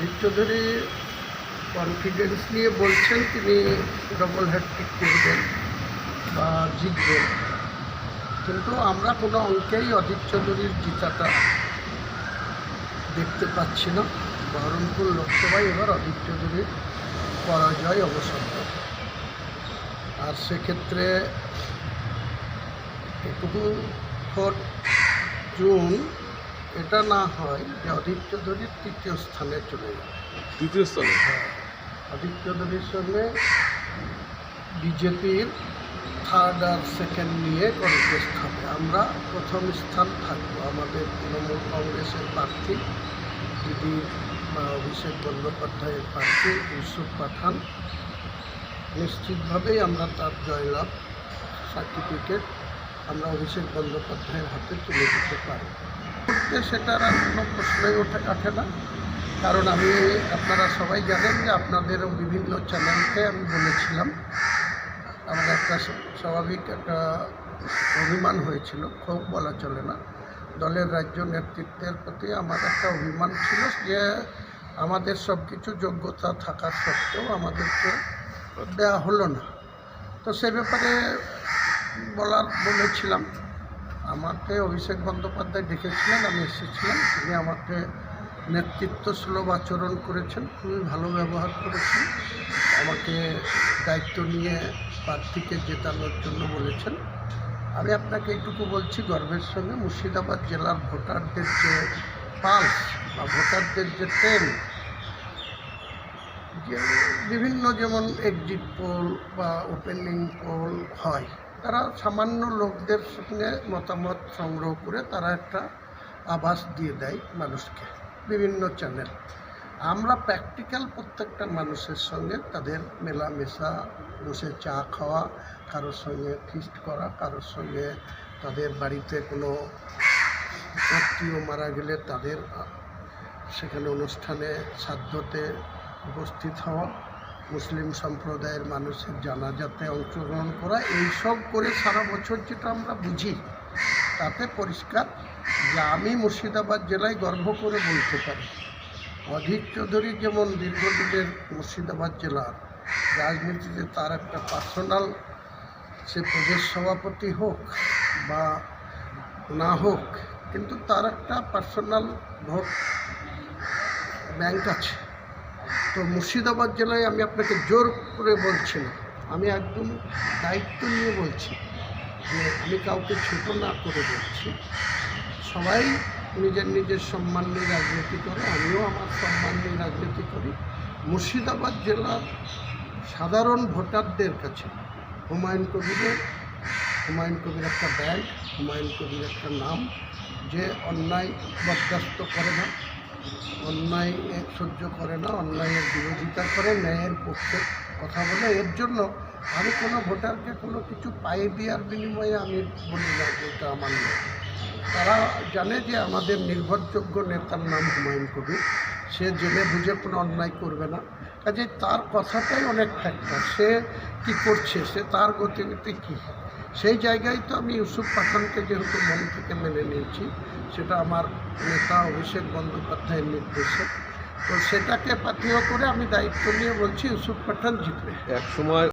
Adhir Chowdhury confidence নিয়ে বলছেন, তিনি ডবল হ্যাট্রিক করবেন বা জিতবেন। কিন্তু আমরা কোনো অঙ্কেই অধীর চৌধুরীর জিতাটা দেখতে পাচ্ছি না। বহরমপুর লোকসভায় এবার অধীর চৌধুরীর পরাজয় অবসন্ন আর সেক্ষেত্রে এটুকু ভোট জুন এটা না হয় যে অধীর চৌধুরীর তৃতীয় স্থানে চলে যাবে দ্বিতীয় স্থানে? অধীর চৌধুরীর সঙ্গে বিজেপির থার্ড আর সেকেন্ড নিয়ে কন্টেস্ট হবে আমরা প্রথম স্থান থাকব। আমাদের তৃণমূল কংগ্রেসের প্রার্থী দিদি বা অভিষেক বন্দ্যোপাধ্যায়ের প্রার্থী ইউসুফ পাঠান। নিশ্চিতভাবেই আমরা তার জয়লাভ সার্টিফিকেট আমরা অভিষেক বন্দ্যোপাধ্যায়ের হাতে তুলে দিতে পারি মুহূর্তে সেটার আর কোনো প্রশ্নই ওঠে ওঠে না। কারণ আমি, আপনারা সবাই জানেন যে আপনাদেরও বিভিন্ন চ্যানেলকে আমি বলেছিলাম। আমার একটা স্বাভাবিক একটা অভিমান হয়েছিল ক্ষোভ বলা চলে না। দলের রাজ্য নেতৃত্বের প্রতি আমার একটা অভিমান ছিল যে আমাদের সব কিছু যোগ্যতা থাকা সত্ত্বেও আমাদেরকে দেওয়া হলো না। তো সে ব্যাপারে বলার বলেছিলাম। আমাকে অভিষেক বন্দ্যোপাধ্যায় ডেকেছিলেন, আমি এসেছিলাম। তিনি আমাকে নেতৃত্ব সুলভ আচরণ করেছেন, খুবই ভালো ব্যবহার করেছেন। আমাকে দায়িত্ব নিয়ে প্রার্থীকে জেতানোর জন্য বলেছেন। আমি আপনাকে এইটুকু বলছি, গর্বের সঙ্গে মুর্শিদাবাদ জেলার ভোটারদের যে পালস বা ভোটারদের যে ট্রেন বিভিন্ন যেমন এক্সিট পোল বা ওপেনিং পোল হয় তারা সামান্য লোকদের সঙ্গে মতামত সংগ্রহ করে তারা একটা আভাস দিয়ে দেয় মানুষকে, বিভিন্ন চ্যানেল আমরা প্র্যাকটিক্যাল প্রত্যেকটা মানুষের সঙ্গে তাদের মেলামেশা, বসে চা খাওয়া, কারোর সঙ্গে ফিস্ট করা, কারোর সঙ্গে তাদের বাড়িতে কোনো আত্মীয় মারা গেলে তাদের সেখানে অনুষ্ঠানে, সাধ্যতে উপস্থিত হওয়া। মুসলিম সম্প্রদায়ের মানুষের জানাজাতে অংশগ্রহণ করা, এইসব করে সারা বছর যেটা আমরা বুঝি, তাতে পরিষ্কার যে আমি মুর্শিদাবাদ জেলায় গর্ব করে বলতে পারি। অধীর চৌধুরী যেমন দীর্ঘদিনের মুর্শিদাবাদ জেলার রাজনীতিতে তার একটা পার্সোনাল সে প্রদেশ সভাপতি হোক বা না হোক, কিন্তু তার একটা পার্সোনাল ভোট ব্যাংক আছে। তো মুর্শিদাবাদ জেলায় আমি আপনাকে জোর করে বলছি না। আমি একদম দায়িত্ব নিয়ে বলছি যে আমি কাউকে ছোট না করে বলছি। সবাই নিজের নিজের সম্মান নিয়ে রাজনীতি করে, আমিও আমার সম্মান নিয়ে রাজনীতি করি। মুর্শিদাবাদ জেলার সাধারণ ভোটারদের কাছে, হুমায়ুন কবিরের, হুমায়ুন কবির একটা ব্যাংক, হুমায়ুন কবির একটা নাম, যে অন্যায় বরদাস্ত করে না। অন্যায় সহ্য করে না, অন্যায়ের বিরোধিতা করে, ন্যায়ের পক্ষে কথা বলে। এর জন্য আমি কোনো ভোটারকে কোনো কিছু পাইয়ে দেওয়ার বিনিময়ে আমি বলি না যে এটা আমার নয়। তারা জানে যে আমাদের নির্ভরযোগ্য নেতার নাম হুমায়ুন কবির। সে জেনে বুঝে কোনো অন্যায় করবে না। কাজে তার কথাটাই অনেক ফ্যাক্টর সে কি করছে? সে তার গতিবিধি কী? সেই জায়গায় তো আমি ইউসুফ পাঠানকে যেহেতু মন থেকে মেনে নিয়েছি, সেটা আমার নেতা অভিষেক বন্দ্যোপাধ্যায়ের নির্দেশে। তো সেটাকে পাথেয় করে আমি দায়িত্ব নিয়ে বলছি ইউসুফ পাঠান জিতবে। এক সময়